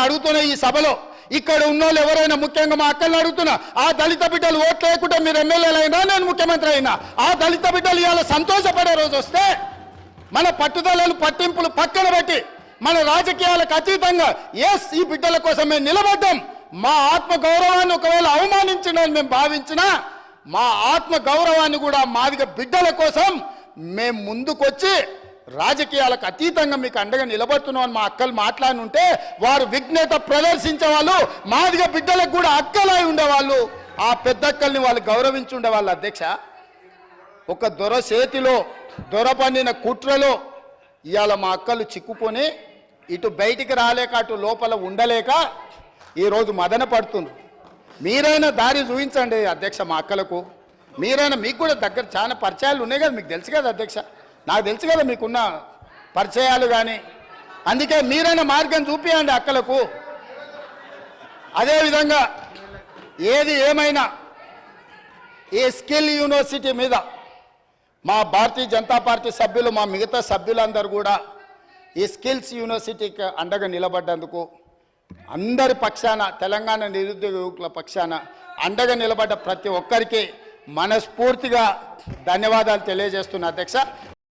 నేను అడుగుతున్నా ఈ సభలో ఇక్కడ ఉన్నోళ్ళు ఎవరైనా ముఖ్యంగా మా అక్కల్ని అడుగుతున్నా ఆ దళిత బిడ్డలు ఓట్లు లేకుండా మీరు ఎమ్మెల్యేలైనా నేను ముఖ్యమంత్రి అయినా ఆ దళిత బిడ్డలు ఇవాళ సంతోషపడే రోజు వస్తే మన పట్టుదలలు పట్టింపులు పక్కన పెట్టి మన రాజకీయాలకు అతీతంగా ఎస్ ఈ బిడ్డల కోసం మేము నిలబడ్డాం. మా ఆత్మ గౌరవాన్ని ఒకవేళ అవమానించిన మేము భావించినా మా ఆత్మ గౌరవాన్ని కూడా మాదిగ బిడ్డల కోసం మేము ముందుకొచ్చి రాజకీయాలకు అతీతంగా మీకు అండగా నిలబడుతున్నాం అని మా అక్కలు మాట్లాడి ఉంటే వారు విఘ్నత ప్రదర్శించే వాళ్ళు మాదిగ బిడ్డలకు కూడా అక్కలై ఉండేవాళ్ళు. ఆ పెద్దక్కల్ని వాళ్ళు గౌరవించి ఉండేవాళ్ళు అధ్యక్ష ఒక దొర చేతిలో దొర పండిన కుట్రలో ఇవాళ మా అక్కలు చిక్కుకొని ఇటు బయటికి రాలేక అటు లోపల ఉండలేక ఈరోజు మదన పడుతుంది. మీరైనా దారి చూపించండి అధ్యక్ష మా అక్కలకు. మీరైనా మీకు కూడా దగ్గర చాలా పరిచయాలు ఉన్నాయి కదా మీకు తెలుసు కదా అధ్యక్ష. నాకు తెలుసు కదా మీకున్న పరిచయాలు కానీ అందుకే మీరైనా మార్గం చూపియండి అక్కలకు. అదేవిధంగా ఏది ఏమైనా ఈ స్కిల్ యూనివర్సిటీ మీద మా భారతీయ జనతా పార్టీ సభ్యులు మా మిగతా సభ్యులందరూ కూడా ఈ స్కిల్స్ యూనివర్సిటీకి అండగా నిలబడ్డందుకు అందరి పక్షాన తెలంగాణ నిరుద్యోగ యువకుల పక్షాన అండగా నిలబడ్డ ప్రతి ఒక్కరికి మనస్ఫూర్తిగా ధన్యవాదాలు తెలియజేస్తున్నా అధ్యక్ష.